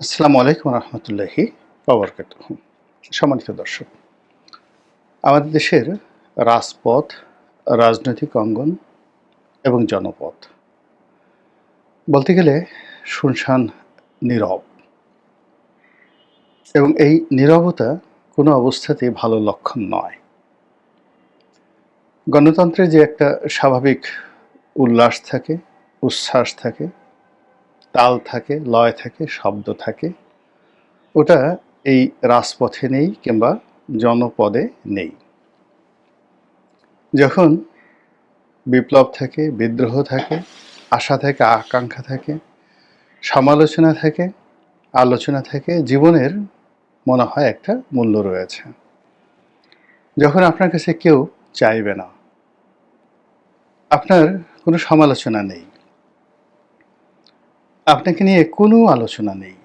আসসালামু আলাইকুম রহমতুল্লাহি বাবরকাত সম্মানিত দর্শক, আমাদের দেশের রাজপথ, রাজনৈতিক অঙ্গন এবং জনপথ বলতে গেলে শুনশান, নীরব এবং এই নীরবতা কোনো অবস্থাতে ভালো লক্ষণ নয়। গণতন্ত্রে যে একটা স্বাভাবিক উল্লাস থাকে, উচ্ছ্বাস থাকে তাল থাকে, লয় থাকে, শব্দ থাকে। ওটা এই রাজপথে নেই কিংবা জনপদে নেই। যখন বিপ্লব থাকে, বিদ্রোহ থাকে, আশা থাকে, আকাঙ্ক্ষা থাকে, সমালোচনা থাকে, আলোচনা থাকে, জীবনের মনে হয় একটা মূল্য রয়েছে। যখন আপনার কাছে কেউ চাইবে না, আপনার কোনো সমালোচনা নেই আপনাকে নিয়ে কোনো আলোচনা নেই।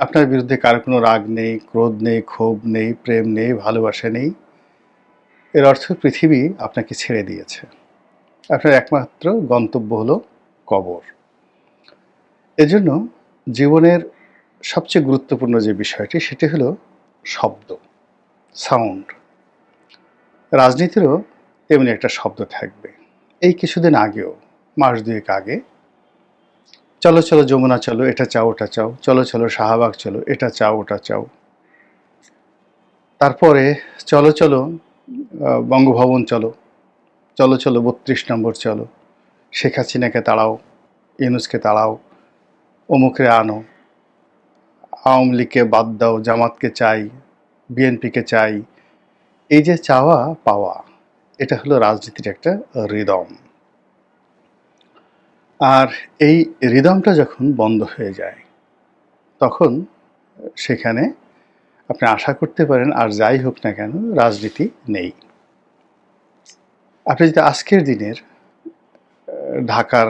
আপনার বিরুদ্ধে কারও কোনো রাগ নেই, ক্রোধ নেই, ক্ষোভ নেই, প্রেম নেই, ভালোবাসা নেই। এর অর্থ পৃথিবী আপনাকে ছেড়ে দিয়েছে। আপনার একমাত্র গন্তব্য হলো কবর। এজন্য জীবনের সবচেয়ে গুরুত্বপূর্ণ যে বিষয়টি, সেটি হলো শব্দ, সাউন্ড। রাজনীতিরও তেমনি একটা শব্দ থাকবে। এই কিছুদিন আগেও, মাস দুয়েক আগে চলো চলো, যমুনা চলো, এটা চাও, ওটা চাও। চলো চলো, শাহবাগ চলো, এটা চাও, ওটা চাও। তারপরে চলো চলো বঙ্গভবন চলো। চলো চলো, বত্রিশ নম্বর চলো। শেখ হাসিনাকে তাড়াও, ইউনুসকে তাড়াও, অমুকরে আনো। আওয়ামী লীগকে বাদ দাও, জামাতকে চাই, বিএনপিকে চাই। এই যে চাওয়া, পাওয়া, এটা হলো রাজনীতির একটা রিদম। আর এই রিদমটা যখন বন্ধ হয়ে যায়, তখন সেখানে আপনি আশা করতে পারেন, আর যাই হোক না কেন, রাজনীতি নেই। আপনি যদি আজকের দিনের ঢাকার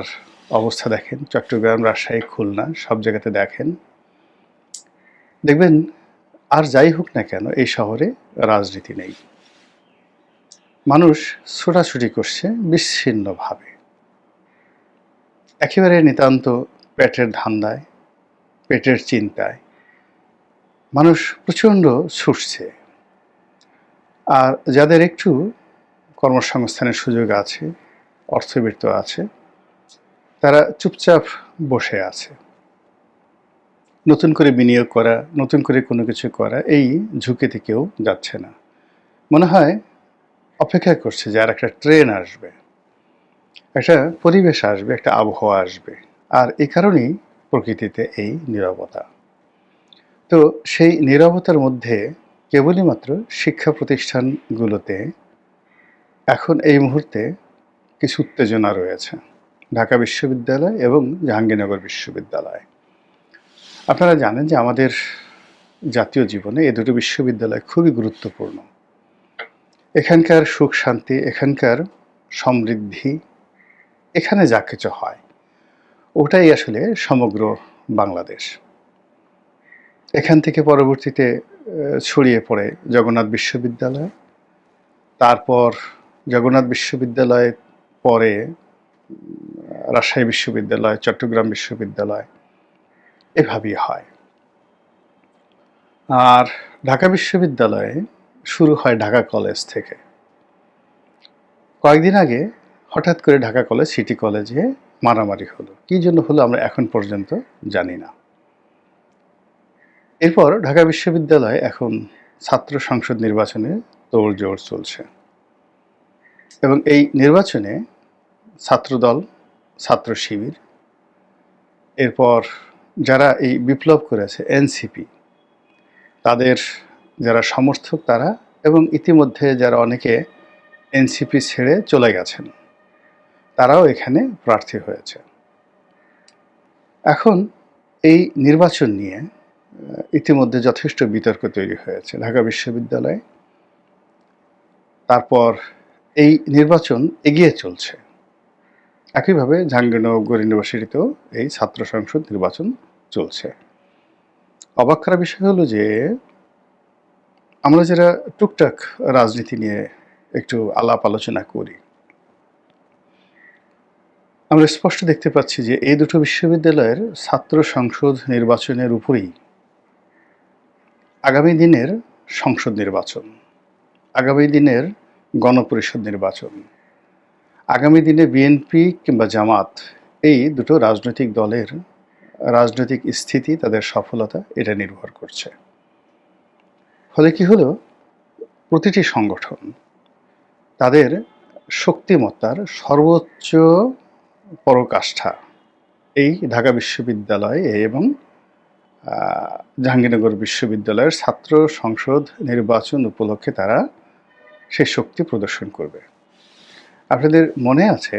অবস্থা দেখেন, চট্টগ্রাম, রাজশাহী, খুলনা, সব জায়গাতে দেখেন, দেখবেন আর যাই হোক না কেন, এই শহরে রাজনীতি নেই। মানুষ ছোটাছুটি করছে বিচ্ছিন্নভাবে। একেবারে নিতান্ত পেটের ধান্দায়, পেটের চিন্তায় মানুষ প্রচণ্ড ছুটছে। আর যাদের একটু কর্মসংস্থানের সুযোগ আছে, অর্থবৃত্ত আছে, তারা চুপচাপ বসে আছে। নতুন করে বিনিয়োগ করা, নতুন করে কোনো কিছু করা, এই ঝুঁকিতে কেউ যাচ্ছে না। মনে হয় অপেক্ষা করছে যে আর একটা ট্রেন আসবে। একটা পরিবেশ আসবে, একটা আবহাওয়া আসবে। আর এই কারণেই প্রকৃতিতে এই নীরবতা। তো সেই নীরবতার মধ্যে কেবলই মাত্র শিক্ষা প্রতিষ্ঠানগুলোতে এখন এই মুহূর্তে কিছু উত্তেজনা রয়েছে। ঢাকা বিশ্ববিদ্যালয় এবং জাহাঙ্গীরনগর বিশ্ববিদ্যালয়। আপনারা জানেন যে আমাদের জাতীয় জীবনে এই দুটো বিশ্ববিদ্যালয় খুবই গুরুত্বপূর্ণ। এখানকার সুখ শান্তি, এখানকার সমৃদ্ধি এখানে যা কিছু হয়, ওটাই আসলে সমগ্র বাংলাদেশ। এখান থেকে পরবর্তীতে ছড়িয়ে পড়ে জগন্নাথ বিশ্ববিদ্যালয়। তারপর জগন্নাথ বিশ্ববিদ্যালয়, পরে রাজশাহী বিশ্ববিদ্যালয়, চট্টগ্রাম বিশ্ববিদ্যালয়, এভাবেই হয়। আর ঢাকা বিশ্ববিদ্যালয়ে শুরু হয় ঢাকা কলেজ থেকে। কয়েকদিন আগে হঠাৎ করে ঢাকা কলেজ, সিটি কলেজে মারামারি হলো। কী জন্য হলো আমরা এখন পর্যন্ত জানি না। এরপর ঢাকা বিশ্ববিদ্যালয় এখন ছাত্র সংসদ নির্বাচনে তোড়জোড় চলছে। এবং এই নির্বাচনে ছাত্রদল, ছাত্র শিবির, এরপর যারা এই বিপ্লব করেছে এনসিপি, তাদের যারা সমর্থক তারা এবং ইতিমধ্যে যারা অনেকে এনসিপি ছেড়ে চলে গেছেন। তারাও এখানে প্রার্থী হয়েছে। এখন এই নির্বাচন নিয়ে ইতিমধ্যে যথেষ্ট বিতর্ক তৈরি হয়েছে ঢাকা বিশ্ববিদ্যালয়ে। তারপর এই নির্বাচন এগিয়ে চলছে। একইভাবে জাহাঙ্গীরনগর ইউনিভার্সিটিতেও এই ছাত্র সংসদ নির্বাচন চলছে। অবাক করা বিষয় হলো যে, আমরা যারা টুকটাক রাজনীতি নিয়ে একটু আলাপ আলোচনা করি আমরা স্পষ্ট দেখতে পাচ্ছি যে এই দুটো বিশ্ববিদ্যালয়ের ছাত্র সংসদ নির্বাচনের উপরেই আগামী দিনের সংসদ নির্বাচন, আগামী দিনের গণপরিষদ নির্বাচন, আগামী দিনে বিএনপি কিংবা জামাত, এই দুটো রাজনৈতিক দলের রাজনৈতিক স্থিতি, তাদের সফলতা, এটা নির্ভর করছে। ফলে কি হলো? প্রতিটি সংগঠন তাদের শক্তিমত্তার সর্বোচ্চ পরকাষ্ঠা। এই ঢাকা বিশ্ববিদ্যালয় এবং জাহাঙ্গীরনগর বিশ্ববিদ্যালয়ের ছাত্র সংসদ নির্বাচন উপলক্ষে তারা সেই শক্তি প্রদর্শন করবে। আপনাদের মনে আছে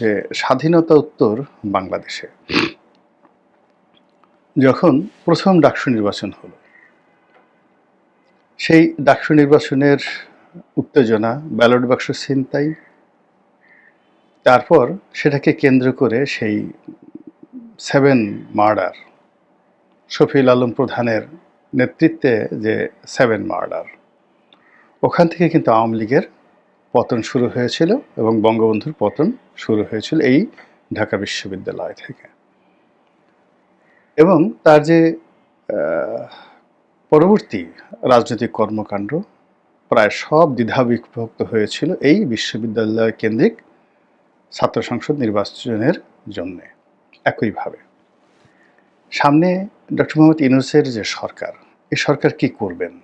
যে স্বাধীনতা উত্তর বাংলাদেশে যখন প্রথম ডাকসু নির্বাচন হলো, সেই ডাকসু নির্বাচনের উত্তেজনা, ব্যালট বাক্স ছিনতাই তারপর সেটাকে কেন্দ্র করে সেই সেভেন মার্ডার, শফিউল আলম প্রধানের নেতৃত্বে যে সেভেন মার্ডার, ওখান থেকে কিন্তু আওয়ামী লীগের পতন শুরু হয়েছিল এবং বঙ্গবন্ধুর পতন শুরু হয়েছিল এই ঢাকা বিশ্ববিদ্যালয় থেকে। এবং তার যে পরবর্তী রাজনৈতিক কর্মকাণ্ড, প্রায় সব দ্বিধাবিভক্ত হয়েছিল এই বিশ্ববিদ্যালয় কেন্দ্রিক ছাত্র সংসদ নির্বাচনের জন্যে, একইভাবে। সামনে ডক্টর মোহাম্মদ ইউনুসের যে সরকার এই সরকার কি করবেন?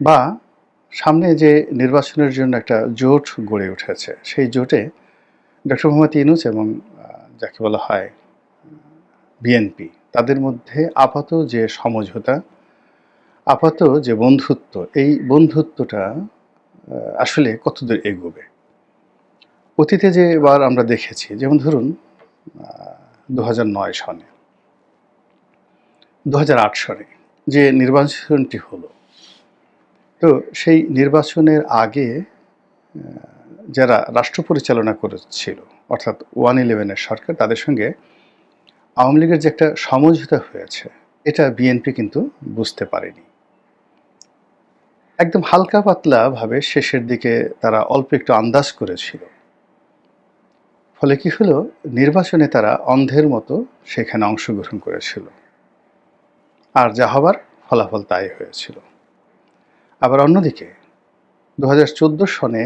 বা সামনে যে নির্বাচনের জন্য একটা জোট গড়ে উঠেছে, সেই জোটে ডক্টর মোহাম্মদ ইউনুস এবং যাকে বলা হয়, বিএনপি, তাদের মধ্যে আপাত যে সমঝোতা, আপাত যে বন্ধুত্ব, এই বন্ধুত্বটা আসলে কতদূর এগোবে? অতীতে যে এবার আমরা দেখেছি, যেমন ধরুন দু নয় সনে দু হাজার আট সনে যে নির্বাচনটি হলো, তো সেই নির্বাচনের আগে যারা রাষ্ট্র পরিচালনা করেছিল, অর্থাৎ ওয়ান ইলেভেনের সরকার, তাদের সঙ্গে আওয়ামী লীগের যে একটা সমঝোতা হয়েছে, এটা বিএনপি কিন্তু বুঝতে পারেনি। একদম হালকা পাতলাভাবে শেষের দিকে তারা অল্প একটু আন্দাজ করেছিল। ফলে কি হলো? নির্বাচনে তারা অন্ধের মতো সেখানে অংশগ্রহণ করেছিল। আর যা হবার ফলাফল তাই হয়েছিল। আবার অন্যদিকে দু হাজার চোদ্দ সনে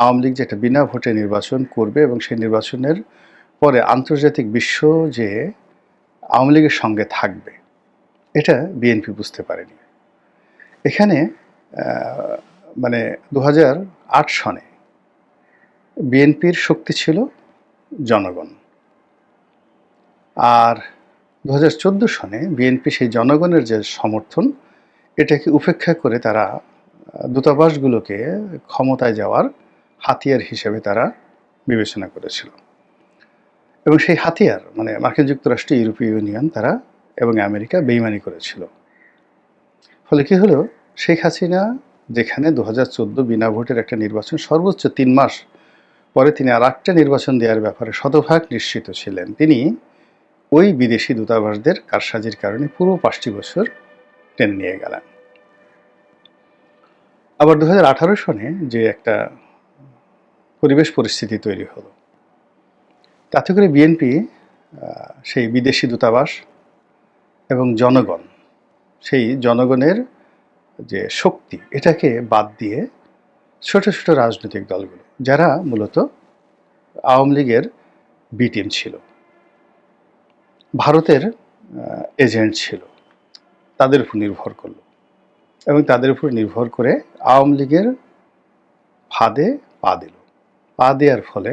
আওয়ামী লীগ যেটা বিনা ভোটে নির্বাচন করবে এবং সেই নির্বাচনের পরে আন্তর্জাতিক বিশ্ব যে আওয়ামী লীগের সঙ্গে থাকবে, এটা বিএনপি বুঝতে পারেনি। এখানে মানে দু সনে বিএনপির শক্তি ছিল জনগণ। আর দু হাজার চোদ্দ সনে বিএনপি সেই জনগণের যে সমর্থন, এটাকে উপেক্ষা করে তারা দূতাবাসগুলোকে ক্ষমতায় যাওয়ার হাতিয়ার হিসেবে তারা বিবেচনা করেছিল। এবং সেই হাতিয়ার মানে মার্কিন যুক্তরাষ্ট্র, ইউরোপীয় ইউনিয়ন তারা এবং আমেরিকা বেইমানি করেছিল। ফলে কী হলো? শেখ হাসিনা, যেখানে দু হাজার চোদ্দ বিনা ভোটের একটা নির্বাচন সর্বোচ্চ তিন মাস পরে তিনি আর একটা নির্বাচন দেওয়ার ব্যাপারে শতভাগ নিশ্চিত ছিলেন। তিনি ওই বিদেশি দূতাবাসদের কারসাজির কারণে পুরো পাঁচটি বছর টেনে নিয়ে গেলেন। আবার দু হাজার আঠারো সনে যে একটা পরিবেশ পরিস্থিতি তৈরি হলো, তাতে করে বিএনপি সেই বিদেশি দূতাবাস এবং জনগণ, সেই জনগণের যে শক্তি, এটাকে বাদ দিয়ে ছোট ছোট রাজনৈতিক দলগুলো, যারা মূলত আওয়ামী লীগের বি টিম ছিল। ভারতের এজেন্ট ছিল। তাদের উপর নির্ভর করল এবং তাদের উপর নির্ভর করে আওয়ামী লীগের ফাঁদে পা দিল। পা দেওয়ার ফলে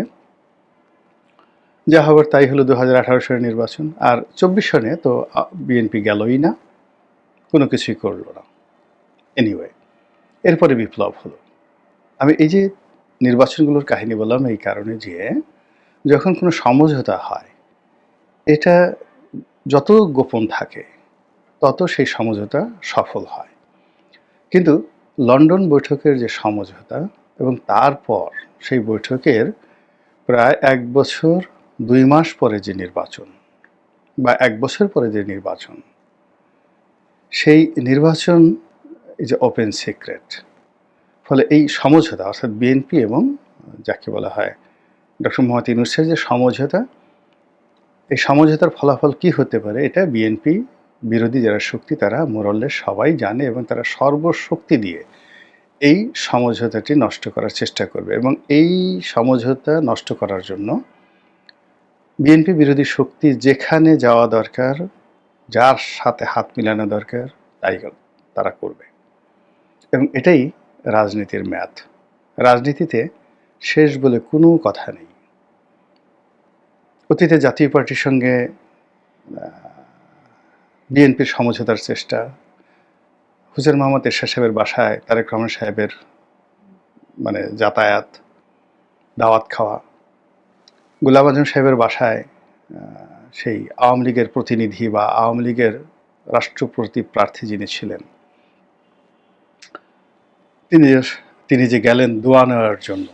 যা হবার তাই হলো দু হাজার আঠারো সালের নির্বাচন। আর চব্বিশ সনে তো বিএনপি গেলই না, কোনো কিছুই করল না। এনিওয়ে এরপরে বিপ্লব হলো। আমি এই যে নির্বাচনগুলোর কাহিনী বললাম এই কারণে যে যখন কোনো সমঝোতা হয়, এটা যত গোপন থাকে, তত সেই সমঝোতা সফল হয়। কিন্তু লন্ডন বৈঠকের যে সমঝোতা এবং তারপর সেই বৈঠকের প্রায় এক বছর, দুই মাস পরে যে নির্বাচন বা এক বছর পরে যে নির্বাচন, সেই নির্বাচন যে ওপেন সিক্রেট ফলে এই সমঝোতা, অর্থাৎ বিএনপি এবং যাকে বলা হয় ডক্টর মোহাম্মদ ইউনুসের যে সমঝোতা, এই সমঝোতার ফলাফল কি হতে পারে এটা বিএনপি বিরোধী যারা শক্তি তারা মোরল্লে সবাই জানে এবং তারা সর্বশক্তি দিয়ে এই সমঝোতাটি নষ্ট করার চেষ্টা করবে এবং এই সমঝোতা নষ্ট করার জন্য বিএনপি বিরোধী শক্তি যেখানে যাওয়া দরকার, যার সাথে হাত মিলানো দরকার, তাই তারা করবে। এবং এটাই রাজনীতির ম্যাথ। রাজনীতিতে শেষ বলে কোনো কথা নেই। অতীতে জাতীয় পার্টির সঙ্গে বিএনপির সমঝোতার চেষ্টা হুসেন মোহাম্মদ এরশাদ সাহেবের বাসায়, তারেক রহমান সাহেবের মানে যাতায়াত, দাওয়াত খাওয়া, গুলাম আজম সাহেবের বাসায় সেই আওয়ামী লীগের প্রতিনিধি বা আওয়ামী লীগের রাষ্ট্রপতি প্রার্থী যিনি ছিলেন তিনি তিনি যে গেলেন দোয়া নেওয়ার জন্য,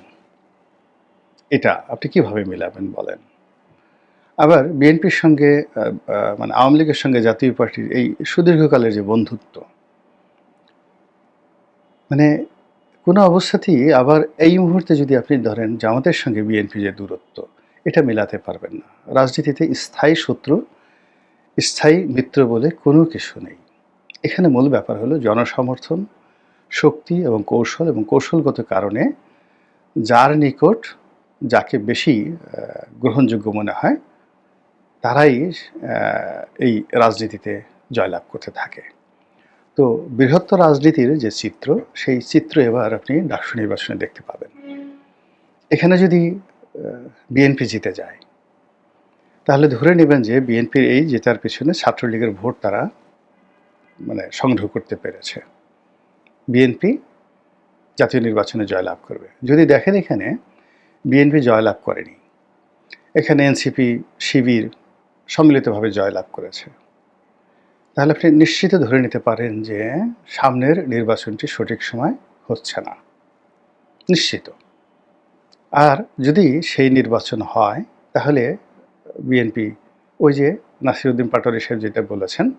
এটা আপনি কীভাবে মিলাবেন বলেন? আবার বিএনপির সঙ্গে মানে আওয়ামী লীগের সঙ্গে জাতীয় পার্টির এই সুদীর্ঘকালের যে বন্ধুত্ব মানে কোনো অবস্থাতেই আবার এই মুহূর্তে যদি আপনি ধরেন জামাতের সঙ্গে বিএনপি যে দূরত্ব, এটা মেলাতে পারবেন না। রাজনীতিতে স্থায়ী শত্রু, স্থায়ী মিত্র বলে কোনো কিছু নেই। এখানে মূল ব্যাপার হলো জনসমর্থন শক্তি এবং কৌশল এবং কৌশলগত কারণে যার নিকট যাকে বেশি গ্রহণযোগ্য মনে হয়, তারাই এই রাজনীতিতে জয়লাভ করতে থাকে। তো বৃহত্তর রাজনীতির যে চিত্র, সেই চিত্র এবার আপনি ডাকসু নির্বাচনে দেখতে পাবেন। এখানে যদি বিএনপি জিতে যায়, তাহলে ধরে নেবেন যে বিএনপির এই জেতার পিছনে ছাত্রলীগের ভোট তারা মানে সংগ্রহ করতে পেরেছে। বিএনপি জাতীয় নির্বাচনে জয়লাভ করবে। যদি দেখেন এখানে, বিএনপি জয়লাভ করেনি। এখানে এনসিপি শিবির সম্মিলিতভাবে জয়লাভ করেছে। তাহলে আপনি নিশ্চিত ধরে নিতে পারেন যে সামনের নির্বাচনটি সঠিক সময় হচ্ছে না। নিশ্চিত। আর যদি সেই নির্বাচন হয়, তাহলে বিএনপি, ওই যে নাসিরুদ্দিন পাটোয়ারি সাহেব যেটা বলেছেন